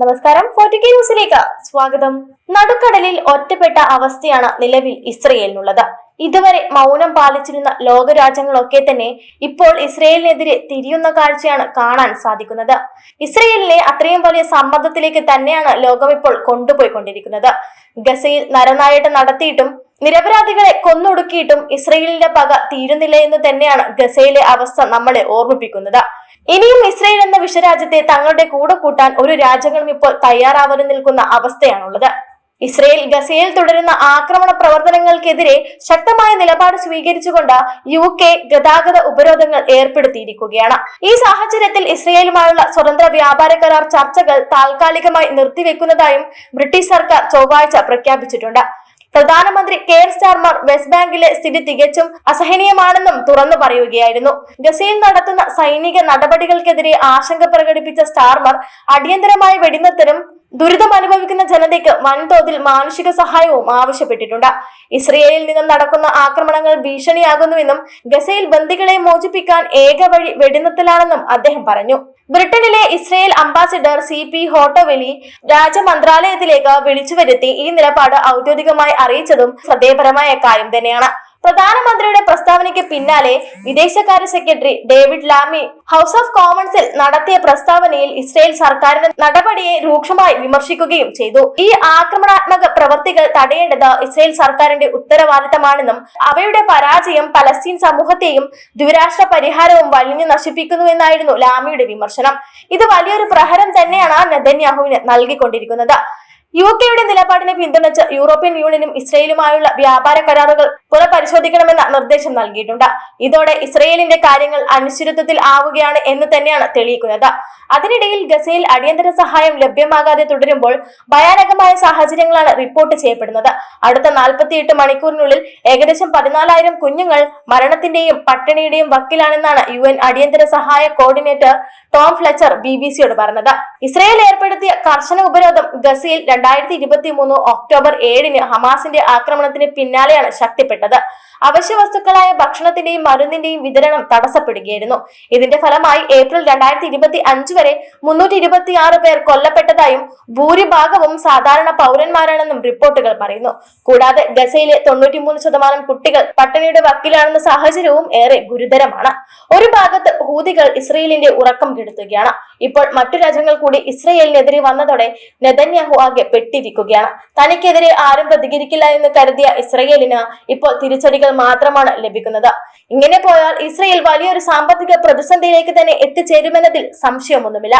നമസ്കാരം ഫോർട്ടിക്കെ ന്യൂസിലേക്ക് സ്വാഗതം. നടുക്കടലിൽ ഒറ്റപ്പെട്ട അവസ്ഥയാണ് നിലവിൽ ഇസ്രയേലിനുള്ളത്. ഇതുവരെ മൗനം പാലിച്ചിരുന്ന ലോകരാജ്യങ്ങളൊക്കെ തന്നെ ഇപ്പോൾ ഇസ്രയേലിനെതിരെ തിരിയുന്ന കാഴ്ചയാണ് കാണാൻ സാധിക്കുന്നത്. ഇസ്രയേലിനെ അത്രയും വലിയ സമ്മർദ്ദത്തിലേക്ക് തന്നെയാണ് ലോകം ഇപ്പോൾ കൊണ്ടുപോയിക്കൊണ്ടിരിക്കുന്നത്. ഗസയിൽ നരനായിട്ട് നടത്തിയിട്ടും നിരപരാധികളെ കൊന്നൊടുക്കിയിട്ടും ഇസ്രയേലിന്റെ പക തീരുന്നില്ല എന്ന് തന്നെയാണ് ഗസയിലെ അവസ്ഥ നമ്മളെ ഓർമ്മിപ്പിക്കുന്നത്. ഇനിയും ഇസ്രയേൽ എന്ന വിശ്വരാജ്യത്തെ തങ്ങളുടെ കൂടെ കൂട്ടാൻ ഒരു രാജ്യങ്ങളും ഇപ്പോൾ തയ്യാറാവാതെ നിൽക്കുന്ന അവസ്ഥയാണുള്ളത്. ഇസ്രയേൽ ഗസയിൽ തുടരുന്ന ആക്രമണ പ്രവർത്തനങ്ങൾക്കെതിരെ ശക്തമായ നിലപാട് സ്വീകരിച്ചുകൊണ്ട് യു കെ ഗതാഗത ഉപരോധങ്ങൾ ഏർപ്പെടുത്തിയിരിക്കുകയാണ്. ഈ സാഹചര്യത്തിൽ ഇസ്രയേലുമായുള്ള സ്വതന്ത്ര വ്യാപാര കരാർ ചർച്ചകൾ താൽക്കാലികമായി നിർത്തിവെക്കുന്നതായും ബ്രിട്ടീഷ് സർക്കാർ ചൊവ്വാഴ്ച പ്രഖ്യാപിച്ചിട്ടുണ്ട്. പ്രധാനമന്ത്രി കെയർ സ്റ്റാർമർ വെസ്റ്റ് ബാങ്കിലെ സ്ഥിതി തികച്ചും അസഹനീയമാണെന്നും തുറന്നു പറയുകയായിരുന്നു. ഗസയിൽ നടത്തുന്ന സൈനിക നടപടികൾക്കെതിരെ ആശങ്ക പ്രകടിപ്പിച്ച സ്റ്റാർമർ അടിയന്തരമായി വെടിനിർത്തലും ദുരിതം അനുഭവിക്കുന്ന ജനതയ്ക്ക് വൻതോതിൽ മാനുഷിക സഹായവും ആവശ്യപ്പെട്ടിട്ടുണ്ട്. ഇസ്രയേലിൽ നിന്നും നടക്കുന്ന ആക്രമണങ്ങൾ ഭീഷണിയാകുന്നുവെന്നും ഗസയിൽ ബന്ദികളെ മോചിപ്പിക്കാൻ ഏക വഴി വെടിനിർത്തലാണെന്നും അദ്ദേഹം പറഞ്ഞു. ബ്രിട്ടനിലെ Israel ambassador Tzipi Hotovely രാജ്യമന്ത്രാലയത്തിലേക്ക് വിളിച്ചു വരുത്തി ഈ നിലപാട് ഔദ്യോഗികമായി അറിയിച്ചതും ശ്രദ്ധേയപരമായ കാര്യം തന്നെയാണ്. പ്രധാനമന്ത്രിയുടെ പ്രസ്താവനയ്ക്ക് പിന്നാലെ വിദേശകാര്യ secretary David Lammy House of കോമൺസിൽ നടത്തിയ പ്രസ്താവനയിൽ ഇസ്രായേൽ സർക്കാരിന്റെ നടപടിയെ രൂക്ഷമായി വിമർശിക്കുകയും ചെയ്തു. ഈ ആക്രമണാത്മക പ്രവൃത്തികൾ തടയേണ്ടത് ഇസ്രായേൽ സർക്കാരിന്റെ ഉത്തരവാദിത്തമാണെന്നും അവയുടെ പരാജയം പലസ്തീൻ സമൂഹത്തെയും ദ്വിരാഷ്ട്ര പരിഹാരവും വലിഞ്ഞു നശിപ്പിക്കുന്നുവെന്നായിരുന്നു ലാമിയുടെ വിമർശനം. ഇത് വലിയൊരു പ്രഹരം തന്നെയാണ് നെതന്യാഹുവിന് നൽകിക്കൊണ്ടിരിക്കുന്നത്. യു കെയുടെ നിലപാടിനെ പിന്തുണച്ച് യൂറോപ്യൻ യൂണിയനും ഇസ്രയേലുമായുള്ള വ്യാപാര കരാറുകൾ പുനഃപരിശോധിക്കണമെന്ന നിർദ്ദേശം നൽകിയിട്ടുണ്ട്. ഇതോടെ ഇസ്രയേലിന്റെ കാര്യങ്ങൾ അനിശ്ചിതത്വത്തിൽ ആവുകയാണ് എന്ന് തന്നെയാണ് തെളിയിക്കുന്നത്. അതിനിടയിൽ ഗസയിൽ അടിയന്തര സഹായം ലഭ്യമാകാതെ തുടരുമ്പോൾ ഭയാനകമായ സാഹചര്യങ്ങളാണ് റിപ്പോർട്ട് ചെയ്യപ്പെടുന്നത്. അടുത്ത നാൽപ്പത്തിയെട്ട് മണിക്കൂറിനുള്ളിൽ ഏകദേശം പതിനാലായിരം കുഞ്ഞുങ്ങൾ മരണത്തിന്റെയും പട്ടിണിയുടെയും വക്കിലാണെന്നാണ് യു എൻ അടിയന്തര സഹായ coordinator Tom Fletcher B B സിയോട് പറഞ്ഞത്. ഇസ്രയേൽ ഏർപ്പെടുത്തിയ കർശന ഉപരോധം ഗസയിൽ രണ്ടായിരത്തി ഇരുപത്തി മൂന്ന് ഒക്ടോബർ ഏഴിന് ഹമാസിന്റെ ആക്രമണത്തിന് പിന്നാലെയാണ് ശക്തിപ്പെട്ടത്. അവശ്യ വസ്തുക്കളായ ഭക്ഷണത്തിന്റെയും മരുന്നിന്റെയും വിതരണം തടസ്സപ്പെടുകയായിരുന്നു. ഇതിന്റെ ഫലമായി ഏപ്രിൽ രണ്ടായിരത്തി ഇരുപത്തി അഞ്ച് വരെ മുന്നൂറ്റി ഇരുപത്തി ആറ് പേർ കൊല്ലപ്പെട്ടതായും ഭൂരിഭാഗവും സാധാരണ പൗരന്മാരാണെന്നും റിപ്പോർട്ടുകൾ പറയുന്നു. കൂടാതെ ഗസയിലെ തൊണ്ണൂറ്റിമൂന്ന് ശതമാനം കുട്ടികൾ പട്ടിണിയുടെ വക്കിലാണെന്ന സാഹചര്യവും ഏറെ ഗുരുതരമാണ്. ഒരു ഭാഗത്ത് ഹൂതികൾ ഇസ്രയേലിന്റെ ഉറക്കം കെടുത്തുകയാണ്. ഇപ്പോൾ മറ്റു രാജ്യങ്ങൾ കൂടി ഇസ്രയേലിനെതിരെ വന്നതോടെ നെതന്യാഹു ആകെ പെട്ടിരിക്കുകയാണ്. തനിക്കെതിരെ ആരും പ്രതികരിക്കില്ല എന്ന് കരുതിയ ഇസ്രയേലിന് ഇപ്പോൾ തിരിച്ചടികൾ മാത്രമാണ് ലഭിക്കുന്നത്. ഇങ്ങനെ പോയാൽ ഇസ്രയേൽ വലിയൊരു സാമ്പത്തിക പ്രതിസന്ധിയിലേക്ക് തന്നെ എത്തിച്ചേരുമെന്നതിൽ സംശയമൊന്നുമില്ല.